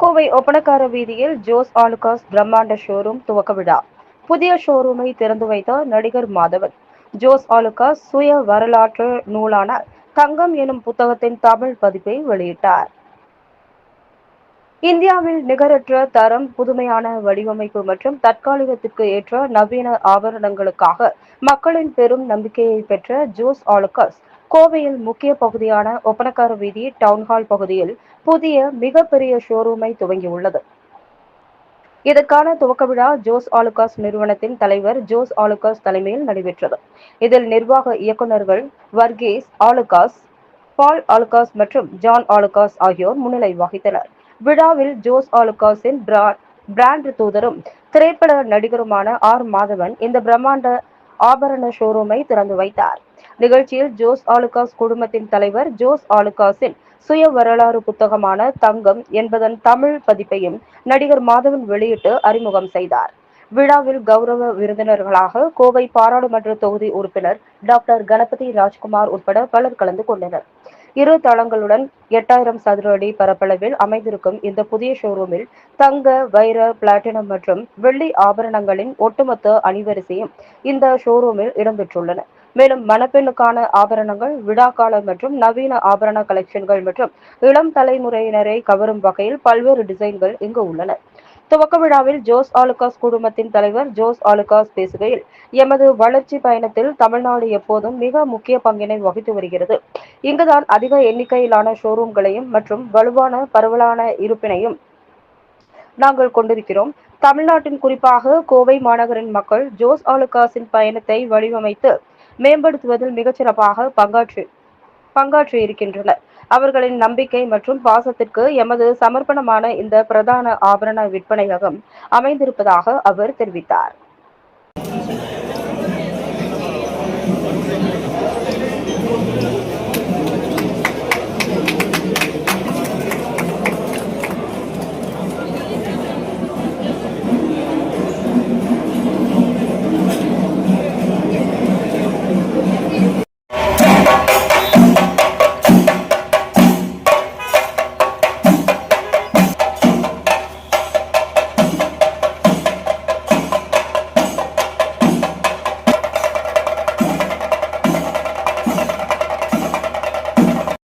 கோவை ஒப்பனக்கார வீதியில் ஜோஸ் ஆலுகாஸ் பிரம்மாண்ட ஷோரூம் துவக்க விழா. புதிய ஷோரூமை திறந்து வைத்தார் நடிகர் மாதவன். ஜோஸ் ஆலுகாஸ் சுய வரலாற்று நூலான தங்கம் எனும் புத்தகத்தின் தமிழ் பதிப்பை வெளியிட்டார். இந்தியாவில் நிகரற்ற தரம் புதுமையான வடிவமைப்பு மற்றும் தற்காலிகத்திற்கு ஏற்ற நவீன ஆபரணங்களுக்காக மக்களின் பெரும் நம்பிக்கையை பெற்ற ஜோஸ் ஆலுகாஸ் கோவையில் முக்கிய பகுதியான ஒப்பனக்கார வீதி டவுன்ஹால் பகுதியில் புதிய மிகப்பெரிய ஷோரூமை துவங்கியுள்ளது. இதற்கான துவக்க விழா ஜோஸ் ஆலுகாஸ் நிறுவனத்தின் தலைவர் ஜோஸ் ஆலுகாஸ் தலைமையில் நடைபெற்றது. இதில் நிர்வாக இயக்குநர்கள் வர்கீஸ் ஆலுகாஸ் பால் ஆலுகாஸ் மற்றும் ஜான் ஆலுகாஸ் ஆகியோர் முன்னிலை வகித்தனர். விழாவில் ஜோஸ் ஆலுகாஸின் பிரா- பிராண்ட் தூதரும் திரைப்பட நடிகருமான ஆர் மாதவன் இந்த பிரம்மாண்ட ஆபரண ஷோரூமை திறந்து வைத்தார். நிகழ்ச்சியில் ஜோஸ் ஆலுகாஸ் குடும்பத்தின் தலைவர் ஜோஸ் ஆலுகாஸின் சுய வரலாறு புத்தகமான தங்கம் என்பதன் தமிழ் பதிப்பையும் நடிகர் மாதவன் வெளியிட்டு அறிமுகம் செய்தார். விழாவில் கௌரவ விருந்தினர்களாக கோவை பாராளுமன்ற தொகுதி உறுப்பினர் டாக்டர் கணபதி ராஜ்குமார் உட்பட பலர் கலந்து கொண்டனர். இரு தளங்களுடன் எட்டாயிரம் சதுர அடி பரப்பளவில் அமைந்திருக்கும் இந்த புதிய ஷோரூமில் தங்க வைர பிளாட்டினம் மற்றும் வெள்ளி ஆபரணங்களின் ஒட்டுமொத்த அணிவரிசையும் இந்த ஷோரூமில் இடம்பெற்றுள்ளன. மேலும் மணப்பெண்ணுக்கான ஆபரணங்கள் விழாக்கால மற்றும் நவீன ஆபரண கலெக்ஷன்கள் மற்றும் இளம் தலைமுறையினரை கவரும் வகையில் பல்வேறு டிசைன்கள் இங்கு உள்ளன. துவக்க விழாவில் ஜோஸ் ஆலுகாஸ் குழுமத்தின் தலைவர் ஜோஸ் ஆலுகாஸ் பேசுகையில் எமது வளர்ச்சி பயணத்தில் தமிழ்நாடு எப்போதும் மிக முக்கிய பங்கினை வகித்து வருகிறது. இங்குதான் அதிக எண்ணிக்கையிலான ஷோரூம்களையும் மற்றும் வலுவான பரவலான இருப்பினையும் நாங்கள் கொண்டிருக்கிறோம். தமிழ்நாட்டின் குறிப்பாக கோவை மாநகரின் மக்கள் ஜோஸ் ஆலுகாஸின் பயணத்தை வடிவமைத்து மேம்படுத்துவதில் மிகச்சிறப்பாக பங்காற்றி பங்காற்றி இருக்கின்றனர். அவர்களின் நம்பிக்கை மற்றும் பாசத்திற்கு எமது சமர்ப்பணமான இந்த பிரதான ஆபரண விற்பனையகம் அமைந்திருப்பதாக அவர் தெரிவித்தார்.